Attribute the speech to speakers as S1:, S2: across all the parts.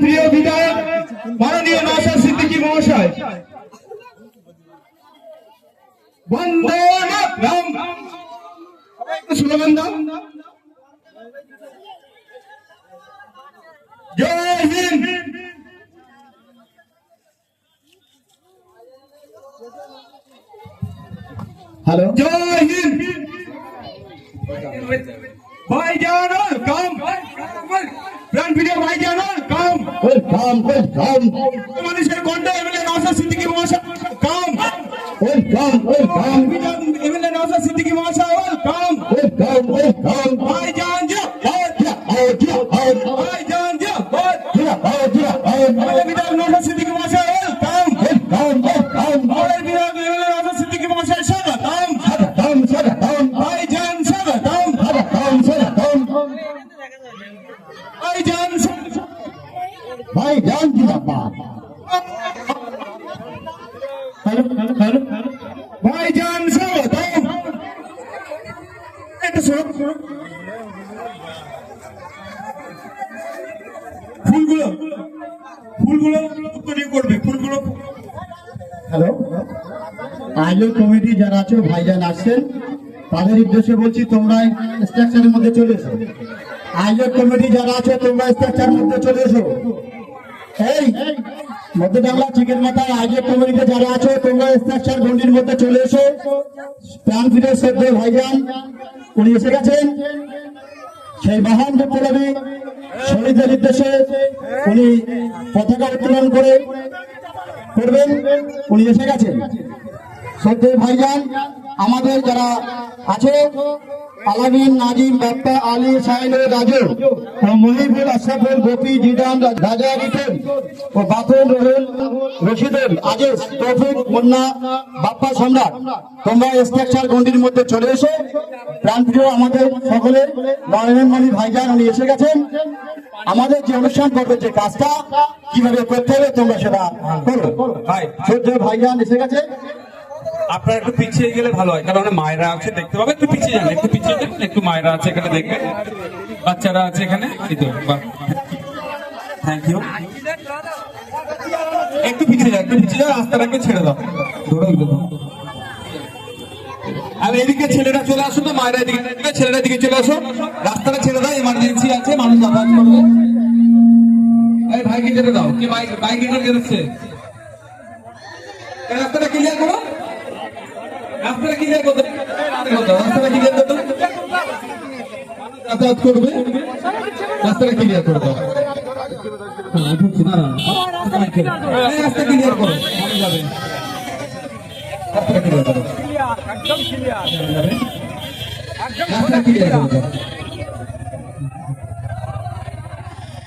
S1: প্রিয় বিধায়ক মাননীয় নওশাদ সিদ্দিকী মহাশয়। বন্দে মাতরম। একটু স্লোগান দাও জয় হিন্দ।
S2: হ্যালো।
S1: জয় হিন্দ। কাম প্রাণ প্রিয় ভাইজান কাম।
S2: ওয়েলকাম ওয়েলকাম
S1: মানুষের কণ্ঠ এমএলএ নওশাদ সিদ্দিকী মহাশয় come.
S2: Welcome welcome
S1: MLA Nawshad Siddiqui মহাশয় কাম।
S2: काम ওয়েলকাম
S1: काम জিন্দাবাদ
S2: আও জিয়া আও
S1: ভাইজান জিন্দাবাদ
S2: জিয়া আও জিয়া আও
S1: এমএলএ বিধায়ক নওশাদ সিদ্দিকী মহাশয় কাম
S2: ওয়েলকাম ওয়েলকাম
S1: আমাদের বিধায়ক এমএলএ নওশাদ সিদ্দিকী মহাশয় স্বাগতম
S2: স্বাগতম স্বাগতম
S1: ভাইজান স্বাগতম
S2: স্বাগতম স্বাগতম
S1: ভাইজান
S2: ভাই জান জিন্দাবাদ হ্যালো হ্যালো হ্যালো
S1: ভাইজান স্বাগতম এটা শোনো ফুলগুলো ফুলগুলো তৈরি করবে ফুলগুলো
S2: হ্যালো আয়োজক কমিটি যারা আছো, ভাইজান আসছেন, তাদের উদ্দেশ্যে বলছি তোমরা স্ট্রাকচারের মধ্যে চলে এসো। আয়োজক কমিটি যারা আছে, তোমরা স্ট্রাকচারের মধ্যে চলে এসো। এই মধ্য বাংলা চিকেন মাথায় আয়োজক কমিটিতে যারা আছো, তোমরা স্ট্রাকচার গন্ডির মধ্যে চলে এসো। প্রাণ ফিরে শ্রদ্ধেয় ভাইজান, উনি এসে গেছেন। সেই মহান বিপ্লবী শহীদদের উদ্দেশ্যে উনি পতাকা উত্তোলন করে করবেন, উনি এসে গেছেন। শ্রদ্ধেয় ভাইজান আমাদের যারা আছে আলামিন নাজিম বাপ্পা আলী সাইন রাজু ও মহিবুল আশরাফুল গোপী জিদান রাজা রিটেন ও বাথরুম রহুল রশিদুল আজিজ তৌফিক মুন্না বাপ্পা সম্রাট। তোমরা স্ট্রাকচার গন্ডির মধ্যে চলে এসো। প্রাণপ্রিয় আমাদের সকলের নয়ন মণি ভাইজান উনি এসে গেছেন। আমাদের যে অনুষ্ঠান করবে যে কাজটা কীভাবে করতে হবে তোমরা সেটা করো।
S3: ভাই।
S2: শ্রদ্ধেয় ভাইজান এসে গেছে।
S3: আপনারা একটু পিছিয়ে গেলে ভালো হয়। কারণ মায়েরা আছে, দেখতে পাবে, একটু পিছিয়ে যান, একটু পিছিয়ে যান, একটু মায়েরা আছে এখানে দেখবেন। বাচ্চারা আছে এখানে থ্যাংক ইউ একটু পিছিয়ে যাও একটু পিছিয়ে যাও রাস্তাটাকে ছেড়ে দাও। ধরো। আর এদিকে ছেলেরা চলে আসো তো, মায়েরা এদিকে ছেলেরা এদিকে চলে আসো রাস্তাটা ছেড়ে দাও এমার্জেন্সি আছে, মানুষ যাতায়াত করবে। ভাইকে যেতে দাও, কি বাইক বাইক বেরোচ্ছে রাস্তাটা রাস্তাটা ক্লিয়ার করো রাস্তাটা ক্লিয়ার করো যাতায়াত করবে। রাস্তাটা ক্লিয়ার করে দাও। হ্যাঁ, রাস্তা ক্লিয়ার করো। যাবে। রাস্তা ক্লিয়ার করে দাও।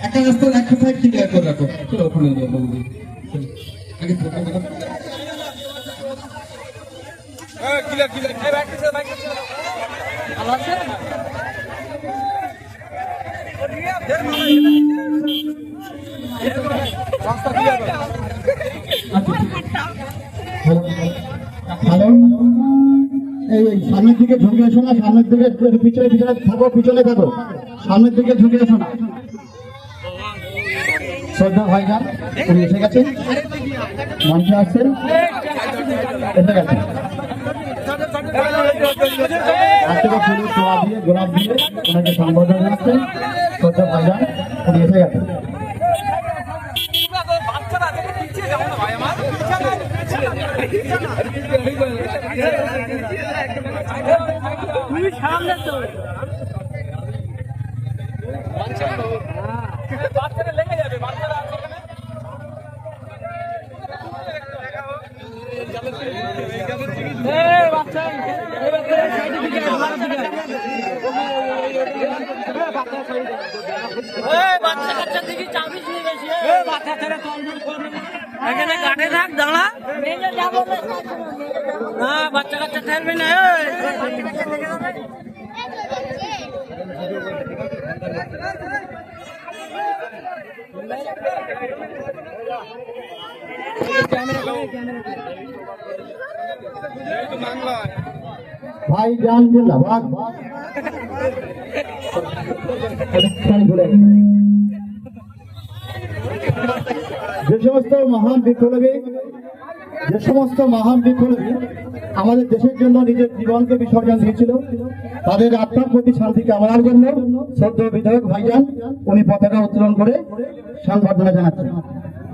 S3: একটা রাস্তা একটা সাইড ক্লিয়ার করে রাখো। চলো ওখানে থেকে, আগে থেকে।
S2: হ্যালো এই এই সামনের দিকে ঝুঁকে এসো না সামনের দিকে পিছনে পিছনে থাকো পিছনে থাকো। সামনের দিকে ঝুঁকে এসো না। শ্রদ্ধা ভাইজান উনি এসে গেছেন। মঞ্চে আসছেন। এসে গেছেন। থেকে ফুল তোলা দিয়ে গোলাপ দিয়ে ওনাকে সম্বোধন জানাচ্ছেন শ্রদ্ধা ভাইজান, উনি এসে গেছেন।
S4: সামনে তো বাচ্চা কাচ্চা দিকে চাপিস নি বেশি বাচ্চা ছেড়ে এখানে গাড়ি থাক দাঁড়া না বাচ্চা কাচ্চা থাকবে না
S2: ভাইজান জিন্দাবাদ যে সমস্ত মহান বিপ্লবী, যে সমস্ত মহান বিপ্লবী আমাদের দেশের জন্য নিজের জীবনকে বিসর্জন দিয়েছিল, তাদের আত্মার প্রতি শান্তি কামনার জন্য শ্রদ্ধ বিধায়ক ভাইজান উনি পতাকা উত্তোলন করে সংবর্ধনা জানাচ্ছেন।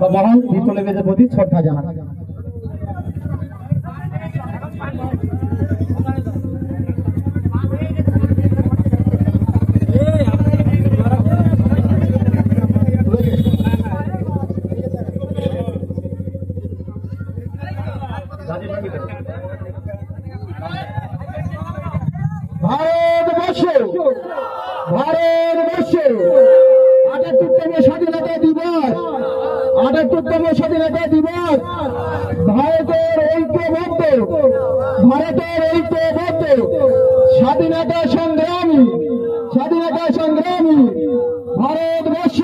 S2: বা মহান বিপ্লবীদের প্রতি শ্রদ্ধা জানাচ্ছেন ভারতবর্ষ ভারতবর্ষ আটাত্তরতম স্বাধীনতা দিবস আটাত্তরতম স্বাধীনতা দিবস ভারতের ঐক্যবদ্ধ ভারতের ঐক্যবদ্ধ স্বাধীনতা সংগ্রামী স্বাধীনতা সংগ্রামী ভারতবর্ষ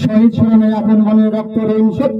S2: শহীদ স্মরণে আপন মনে রক্ত ঋণ শোধ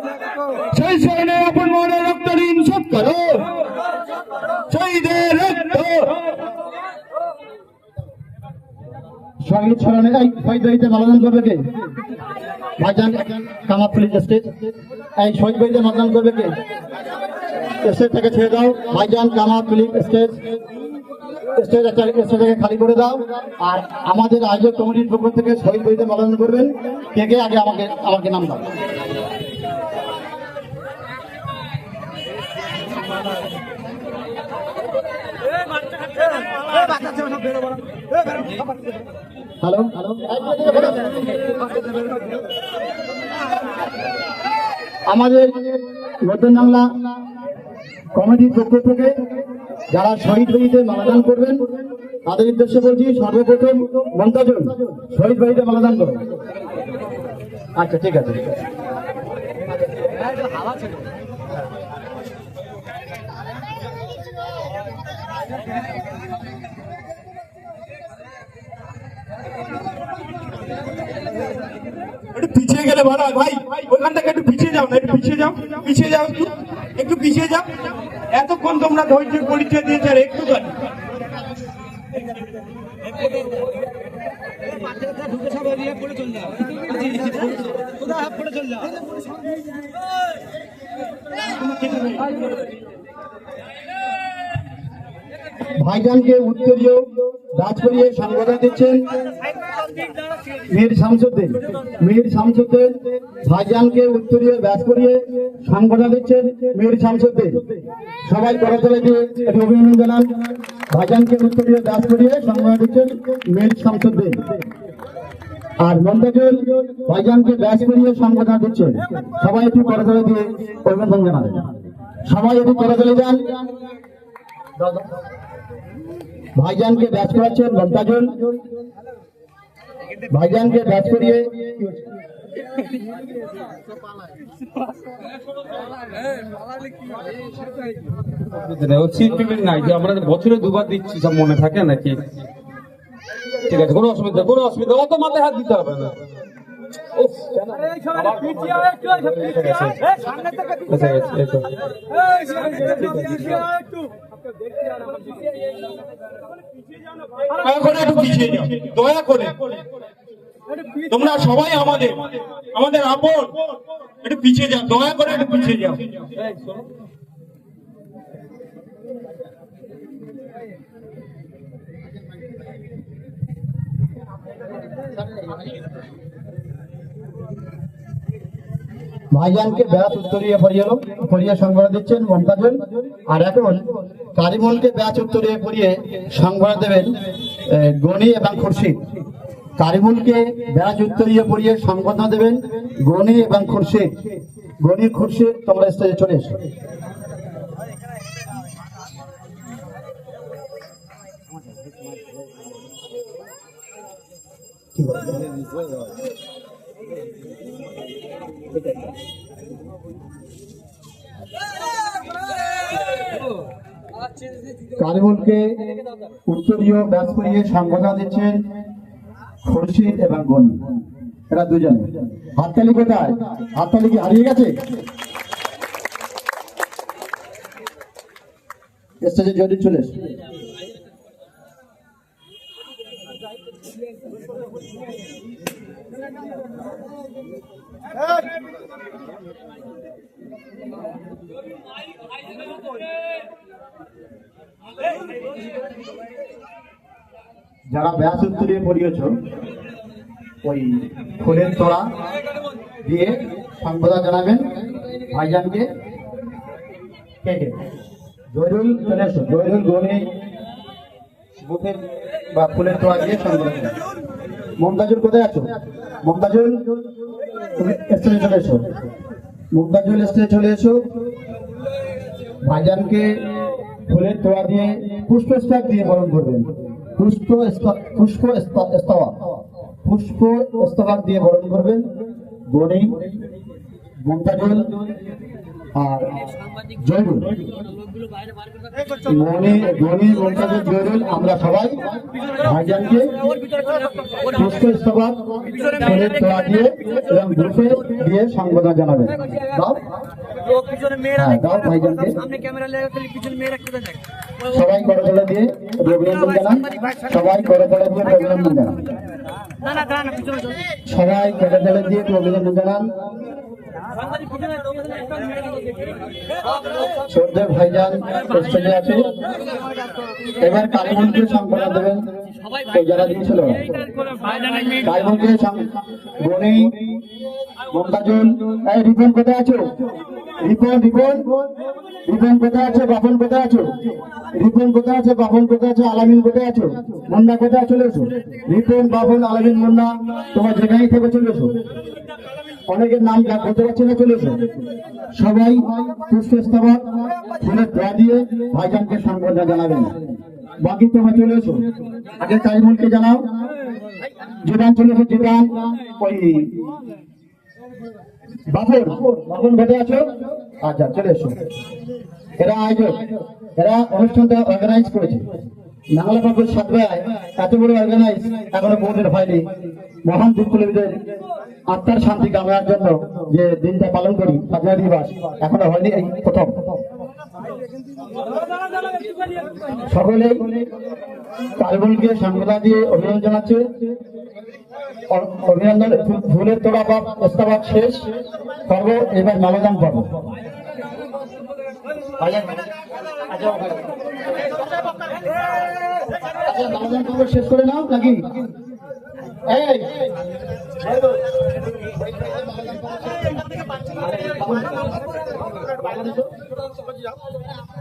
S2: স্মরণে আপন মনে রক্ত ঋণ শোধ
S4: করো।
S2: রক্ত। করবে কে? ভাইজান মালাদান করবে কে? ছেড়ে দাও। ভাইজান স্টেজ। স্টেজ একটা স্টেজটাকে খালি করে দাও। আর আমাদের আয়োজক কমিটির পক্ষ থেকে শহীদ বইতে মালাদান করবেন। কে কে? আগে আমাকে আমাকে নাম দাও। হ্যালো আমাদের নতুন বাংলা কমিটির পক্ষ থেকে যারা শহীদ বাড়িতে মালাদান করবেন, তাদের উদ্দেশ্যে বলছি সর্বপ্রথম মন্তাজুল শহীদ বাড়িতে মালাদান করবেন আচ্ছা ঠিক আছে ঠিক আছে।
S1: পিছিয়ে গেলে ভালো হয়। ভাই, ওখান থেকে একটু পিছিয়ে যাও না, একটু পিছিয়ে যাও পিছিয়ে যাও একটু একটু পিছিয়ে যাও। এতক্ষণ তোমরা ধৈর্যের পরিচয় দিয়েছে আর একটু খানি
S2: ভাইজানকে উত্তরীয় রাজ করিয়ে সংবাদা দিচ্ছেন মীর শামসুদ্দিন। মীর শামসুদ্দিন ভাইজানকে উত্তরীয় ব্যাস করিয়ে সংবাদা দিচ্ছেন মীর শামসুদ্দিন। সবাই করতলে দিয়ে একটু অভিনন্দন জানান। ভাইজানকে উত্তরীয় ব্যাস করিয়ে সংবাদা দিচ্ছেন মীর শামসুদ্দিন। আর মন্তাজুল ভাইজানকে ব্যাস করিয়ে সংবাদা দিচ্ছেন। সবাই একটু করতলে দিয়ে অভিনন্দন জানাবেন সবাই একটু করতলে যান। ভাইজানকে ব্যাচ করাচ্ছেন মমতাজুল ভাইজানকে ব্যাচ করিয়ে
S3: নাই যে আমরা বছরে দুবার দিচ্ছি সব মনে থাকে নাকি? ঠিক আছে কোনো অসুবিধা কোনো অসুবিধা অত মাথায় হাত দিতে হবে না। উফ, কেন?
S1: দয়া করে একটু পিছিয়ে করে। তোমরা সবাই আমাদের আমাদের আপন। একটু পিছিয়ে যাও। দয়া করে একটু পিছিয়ে যাও।
S2: ভাইজানকে ব্যাচ উত্তরীয় পড়িয়ে পড়িয়ে সংবাদ দিচ্ছেন মমতাজুল আর এখন কারিমলকে ব্যাচ উত্তরীয় পড়িয়ে সংবাদ দেবেন গনি এবং খুরশিদ। কারিমুলকে ব্যাচ উত্তরীয় পড়িয়ে সংবাদ দেবেন গনি এবং খুরশিদ। গণি খুরশিদ, তোমরা স্টেজে চলে এসো। কারিমুলকে উত্তরীয় ব্যাস করিয়ে সংবাদা দিচ্ছেন খুরশিদ এবং গনি। এরা দুজন। হাততালি কোথায়? হাততালি কি হারিয়ে গেছে? স্টেজে জড়িয়ে চলে। যারা ব্যাস উত্তরীয় পড়িয়েছ, ওই ফুলের তোড়া দিয়ে সংবাদা জানাবেন ভাইজানকে। কে কে? জয়রুল চলে এসো। জয়রুল গনে বুথের বা ফুলের তোড়া দিয়ে সংবাদা মমতাজুল কোথায় আছো? মমতাজুল, তুমি স্টেজে চলে এসো। মমতাজুল স্টেজে চলে এসো। ভাইজানকে ফুলের তোড়া দিয়ে পুষ্প স্তক দিয়ে বরণ করবেন। পুষ্প পুষ্প স্তবা পুষ্প স্তবাক দিয়ে বরণ করবেন। বনি মমতাজুল আর জয়রুল মনে জয়রুল আমরা সবাই ভাইজানকে দিয়ে এবং বুফে দিয়ে সংবাদনা জানাবেন। দাও।
S4: পিছনে মেয়েরা
S2: হ্যাঁ, দাও ভাইজানকে। সবাই দিয়ে অভিনন্দন জানান। সবাই করে তোলা দিয়ে অভিনন্দন জানান। সবাই দিয়ে অভিনন্দন জানান। সর্দার ভাইজান স্টেজে আছে। এবার কালীমন্ত্রী সম্পাদনা দেবেন। যারা দিয়েছিল। কালীমন্ত্রী বনি মমতাজুল। এই রিপন কোথায় আছো? রিপন রিপন। রিপন কোথায় আছো? বাপন কোথায় আছো? রিপন কোথায় আছে? বাপন কোথায় আছে? আলামিন কোথায় আছো? মুন্না কোথায় চলে এসো? রিপন বাপন আলামিন মুন্না তোমার যেখানেই থেকে চলে এসো। অনেকের নাম বলতে পারছি না, চলে এসো। সবাই ফুলের দোয়া দিয়ে ভাইজানকে সংবর্ধনা জানাবেন। বাকি তোমরা চলে এসো। আগে কারিমুলকে জানাও। জিদান চলে এসো জিদান ওই বাপন বাপন ঘটে আছো? আচ্ছা চলে এসো। এরা আয়োজক। এরা অনুষ্ঠানটা অর্গানাইজ করেছে। নাংলা বাবুর সাতবায় এত বড় অর্গানাইজ এখনও হয়নি। মহান বিপ্লবীদের আত্মার শান্তি কামনার জন্য যে দিনটা পালন করি স্বাধীনতা দিবস, এখনও হয়নি এই প্রথম। সকলে কার্বনকে সাংবাদা দিয়ে অভিনন্দন জানাচ্ছে। অভিনন্দন ফুলের তোড়া বা প্রস্তাবাদ শেষ। পর্ব এবার নবদান পর্ব শেষ করে নাও নাকি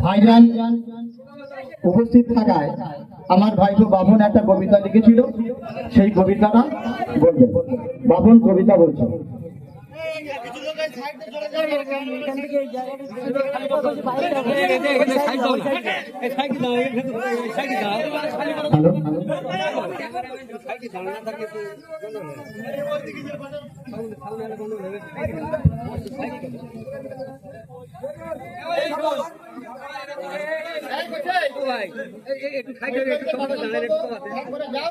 S2: ভাইজান উপস্থিত থাকায় আমার ভাইপো বাবন একটা কবিতা লিখেছিল, সেই কবিতাটা বলবেন বাবন কবিতা বলছে। একটু
S3: খাই একটু সময় দাঁড়ালে একটু যাও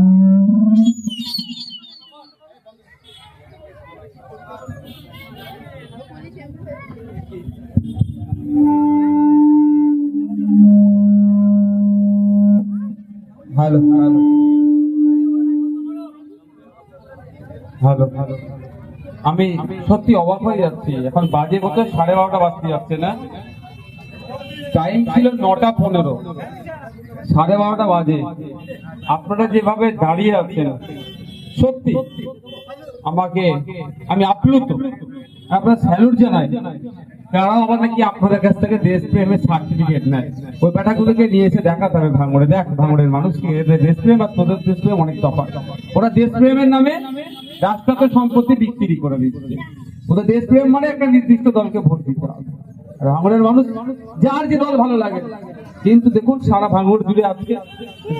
S3: আমি সত্যি অবাক হয়ে যাচ্ছি। এখন বাজে বছর সাড়ে বারোটা বাজতে যাচ্ছে, না? টাইম ছিল নটা পনেরো। সাড়ে বারোটা বাজে। আপনারা যেভাবে দাঁড়িয়ে আছেন, সত্যি আমাকে, আমি আপ্লুত। আপনার স্যালুট জানাই। কারণ আমার নাকি আপনাদের কাছ থেকে দেশ প্রেমের সার্টিফিকেট নেয়। ওই ব্যাটাগুলোকে নিয়ে এসে দেখাতে হবে ভাঙড়ে। দেখ, ভাঙড়ের মানুষকে দেশপ্রেম আর তোদের দেশপ্রেম অনেক তফাৎ। ওরা দেশপ্রেমের নামে রাষ্ট্রকে সম্পত্তি বিক্রি করে দিচ্ছে। ওদের দেশপ্রেম মানে একটা নির্দিষ্ট দলকে ভোট দিতে হবে। ভাঙড়ের মানুষ, যার যে দল ভালো লাগে। কিন্তু দেখুন, সারা ভাঙড় জুড়ে আজকে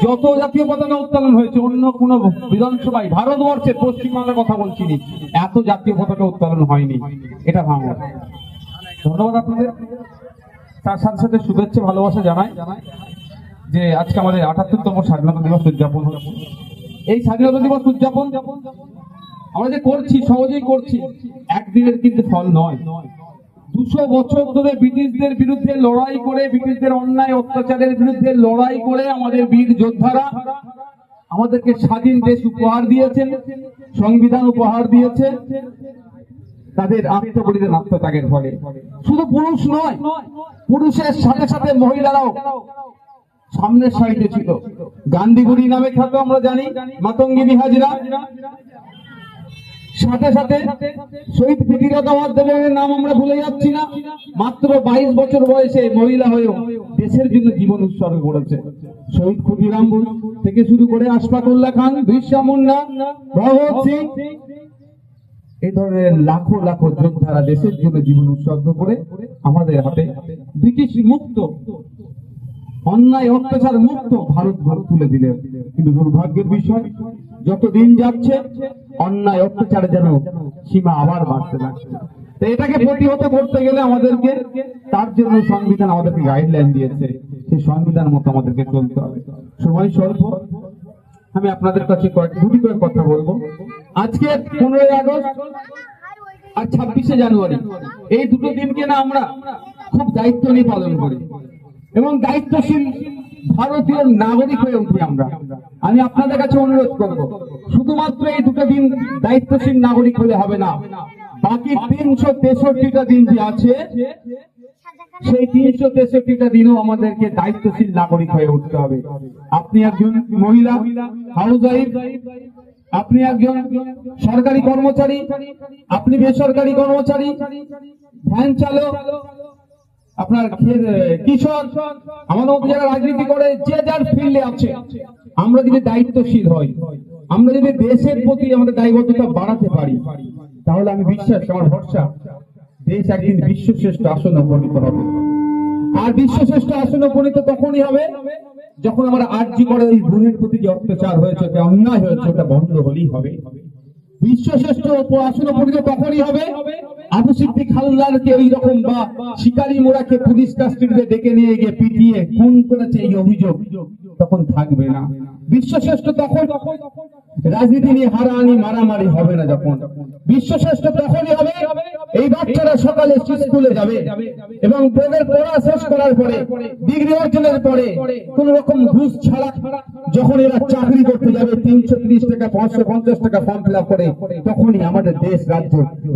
S3: যত জাতীয় পতাকা উত্তোলন হয়েছে, অন্য কোনো বিধানসভায়, ভারতবর্ষের পশ্চিমবাংলার কথা বলছি এত জাতীয় পতাকা উত্তোলন হয়নি। এটা ভাঙড়। ধন্যবাদ আপনাদের। তার সাথে সাথে শুভেচ্ছা, ভালোবাসা জানাই যে আজকে আমাদের আটাত্তরতম স্বাধীনতা দিবস উদযাপন এই স্বাধীনতা দিবস উদযাপন আমরা যে করছি, সহজেই করছি, একদিনের কিন্তু ফল নয়। দুশো বছর ধরে ব্রিটিশদের বিরুদ্ধে লড়াই করে, ব্রিটিশদের অন্যায়, অত্যাচারের বিরুদ্ধে লড়াই করে আমাদের বীর যোদ্ধারা আমাদেরকে স্বাধীন দেশ উপহার দিয়েছেন, সংবিধান উপহার দিয়েছে। তাদের আত্মবলিদান আত্মত্যাগের ফলে। শুধু পুরুষ নয়, পুরুষের সাথে সাথে মহিলারাও সামনের সাইডে ছিল। গান্ধীগুড়ি নামে খ্যাত, আমরা জানি, মাতঙ্গিনী হাজরা। সাথে সাথে শহীদ প্রীতিলতা দেবের নাম আমরা ভুলে যাচ্ছি না। মাত্র বাইশ বছর বয়সে মহিলা হয়েও দেশের জন্য জীবন উৎসর্গ করেছে। শহীদ ক্ষুদিরাম থেকে শুরু করে আশফাকুল্লাহ খান, বিরসা মুন্ডা ভগৎ সিং এই ধরনের লাখো লাখো যোদ্ধারা দেশের জন্য জীবন উৎসর্গ করে আমাদের হাতে ব্রিটিশ মুক্ত অন্যায়, অত্যাচার মুক্ত ভারত ঘর তুলে দিলেন কিন্তু দুর্ভাগ্যের বিষয়, যত দিন যাচ্ছে, অন্যায়, অত্যাচার যেন সীমা আবার বাড়তে লাগছে। এটাকে প্রতিহত করতে গেলে আমাদেরকে, তার জন্য সংবিধান আমাদেরকে গাইডলাইন দিয়েছে। সেই সংবিধান মতো আমাদেরকে চলতে হবে। সময় স্বল্প। আমি আপনাদের কাছে কয়েক দুটি করে কথা বলব। আজকে পনেরোই আগস্ট আর ছাব্বিশে জানুয়ারি। এই দুটো দিনকে না আমরা খুব দায়িত্ব নিয়ে পালন করি। এবং দায়িত্বশীল ভারতীয় নাগরিক হয়ে উঠি আমরা। আমি আপনাদের কাছে অনুরোধ করব, শুধুমাত্র এই দুটো দিন দায়িত্বশীল নাগরিক হলে হবে না, বাকি তিনশো তেষট্টিটা দিন যে আছে, সেই তিনশো তেষট্টিটা দিনও আমাদেরকে দায়িত্বশীল নাগরিক হয়ে উঠতে হবে। আপনি একজন মহিলা হাউস ওয়াইফ আপনি একজন সরকারি কর্মচারী, আপনি বেসরকারি কর্মচারী, ভ্যান চালক আপনার কৃষক আমাদের মধ্যে যারা রাজনীতি করে, যে যার ফিল্ডে আছে, আমরা যদি দায়িত্বশীল হই, আমরা যদি দেশের প্রতি আমাদের দায়বদ্ধতা বাড়াতে পারি, তাহলে আমি বিশ্বাস, আমার ভরসা, দেশ একদিন বিশ্বশ্রেষ্ঠ আসন উপনীত হবে। আর বিশ্বশ্রেষ্ঠ আসন উপনীত তখনই হবে যখন আমরা আর্জি করে ওই বোনের প্রতি যে অত্যাচার হয়েছে অন্যায় হয়েছে, ওটা বন্ধ হলেই হবে। বিশ্বশ্রেষ্ঠ আসন পরিণত তখনই হবে। আবু সিদ্দিক হালদারকে ওই রকম বা শিকারি মোড়াকে পুলিশ কাস্টডিতে ডেকে নিয়ে গিয়ে পিটিয়ে খুন করেছে এই অভিযোগ। তখন থাকবে না। বিশ্বশ্রেষ্ঠ তখন রাজনীতি নিয়ে হারাহানি, মারামারি হবে না যখন। বিশ্বশ্রেষ্ঠ তখনই হবে এই বাচ্চারা সকালে স্কুলে যাবে এবং বোর্ডের পড়া শেষ করার পরে, ডিগ্রি অর্জনের পরে কোন রকম ঘুষ ছাড়া যখন এরা চাকরি করতে যাবে, তিনশো ত্রিশ টাকা, পাঁচশো পঞ্চাশ টাকা ফর্ম ফিল করে, তখনই আমাদের দেশ, রাজ্য,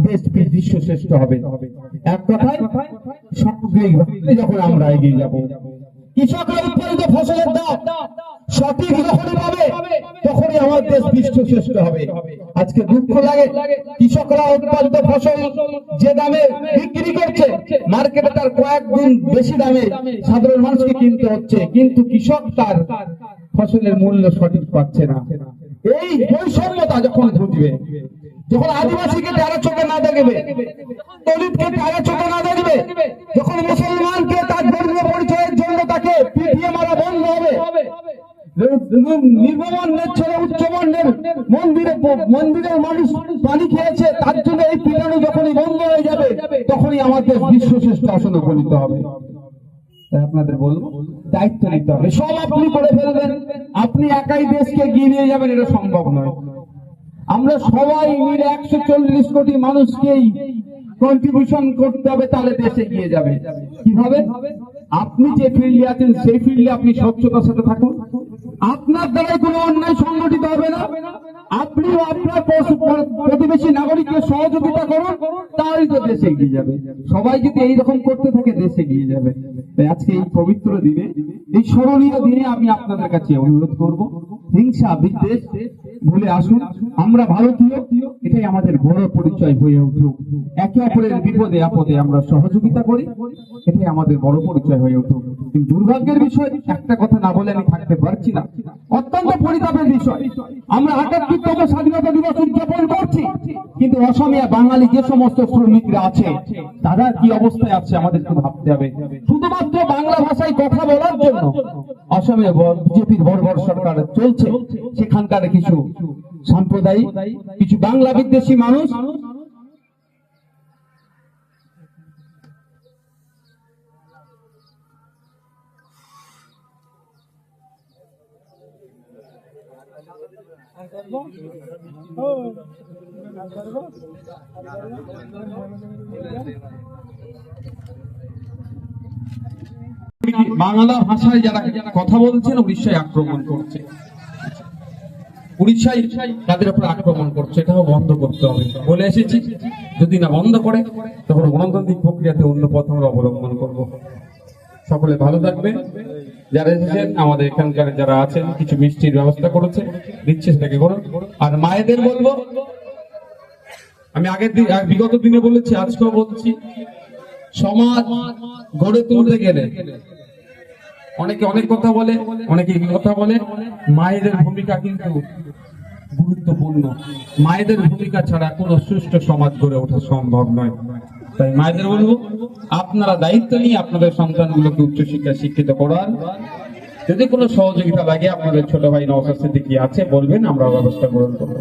S3: দেশ বিশ্ব শ্রেষ্ঠ হবে। এক কথায় সামগ্রিকভাবে যখন আমরা এগিয়ে যাব। কৃষকরা উৎপাদিত ফসলের দাম সঠিক যখনই পাবে, তখনই আমার দেশ বিশ্ব শ্রেষ্ঠ হবে। আজকে দুঃখ লাগে, কৃষকরা উৎপাদিত ফসল যে দামে বিক্রি করছে, মার্কেটে তার কয়েক গুণ বেশি দামে সাধারণ মানুষকে কিনতে হচ্ছে, কিন্তু কৃষক তার ফসলের মূল্য সঠিক পাচ্ছে না। এই বৈষম্যতা যখন ঘটবে, যখন আদিবাসীকে তারা চোখে না দেখবে দলিতকে তারা চোখে না দেখবে, যখন মুসলমানকে তার ধর্মীয় পরিচয়ের জন্য তাকে পিটিয়ে মারা বন্ধ হবে আপনাদের বলব, দায়িত্ব নিতে হবে। সব আপনি করে ফেলবেন। আপনি একাই দেশকে এগিয়ে নিয়ে যাবেন, এটা সম্ভব নয়। আমরা সবাই মিলে একশো চল্লিশ কোটি মানুষকেই কন্ট্রিবিউশন করতে হবে, তাহলে দেশে গিয়ে যাবে। কীভাবে? আপনি যে ফিল্ডে আছেন, সেই ফিল্ডে আপনি স্বচ্ছতার সাথে থাকুন। আপনার দ্বারাই কোনো অন্যায় সংগঠিত হবে না। আপনিও আপনার প্রতিবেশী নাগরিককে সহযোগিতা করুন তাহলেই তো দেশে এগিয়ে যাবে। সবাই যদি এইরকম করতে থাকে, দেশে এগিয়ে যাবে। আজকে এই পবিত্র দিনে, এই স্মরণীয় দিনে আমি আপনাদের কাছে অনুরোধ করব, হিংসা বিদ্বেষ ভুলে আসুন, আমরা ভারতীয় এটাই আমাদের বড় পরিচয় হয়ে উঠুক। একে অপরের বিপদে আপদে আমরা সহযোগিতা করি, এটাই আমাদের বড় পরিচয় হয়ে উঠুক। কিন্তু দুর্ভাগ্যের বিষয়, একটা কথা না বলে আমি থাকতে পারছি না। অত্যন্ত পরিতাপের বিষয়। আমরা আটাত্তরতম স্বাধীনতা দিবস উদযাপন করছি, কিন্তু অসমীয়া বাঙালি যে সমস্ত শ্রমিকরা আছে, তারা কি অবস্থায় আছে আমাদেরকে ভাবতে হবে। শুধুমাত্র বাংলা ভাষায় কথা বলার জন্য, অসমে বিজেপির বড় বড় সরকার চলছে, সেখানকার কিছু সাম্প্রদায়িক কিছু বাংলা বিদ্বেষী মানুষ বাংলা ভাষায় যারা কথা বলছেন উড়িষ্যায় আক্রমণ করছে। উড়িষ্যায় তাদের উপর আক্রমণ করছে এটাও বন্ধ করতে হবে। বলে এসেছি, যদি না বন্ধ করে, তখন গণতান্ত্রিক প্রক্রিয়াতে অন্য পথ আমরা অবলম্বন করব। সকলে ভালো থাকবে যারা এসেছেন, আমাদের এখানকার যারা আছেন, কিছু মিষ্টির ব্যবস্থা করেছে, দিচ্ছে সেটাকে করুন। আর মায়েদের বলব, আমি আগের দিন বিগত দিনে বলেছি, আজকেও বলছি, সমাজ গড়ে তুলতে গেলে অনেকে অনেক কথা বলে, অনেকে কথা বলে। মায়েদের ভূমিকা কিন্তু গুরুত্বপূর্ণ। মায়েদের ভূমিকা ছাড়া কোনো সুষ্ঠু সমাজ গড়ে ওঠা সম্ভব নয়। তাই মায়েদের বলব, আপনারা দায়িত্ব নিয়ে আপনাদের সন্তানগুলোকে উচ্চশিক্ষায় শিক্ষিত করার। যদি কোনো সহযোগিতা লাগে, আপনাদের ছোট ভাই নওসাদ সিদ্দিকী আছে, বলবেন, আমরা ব্যবস্থা গ্রহণ করব।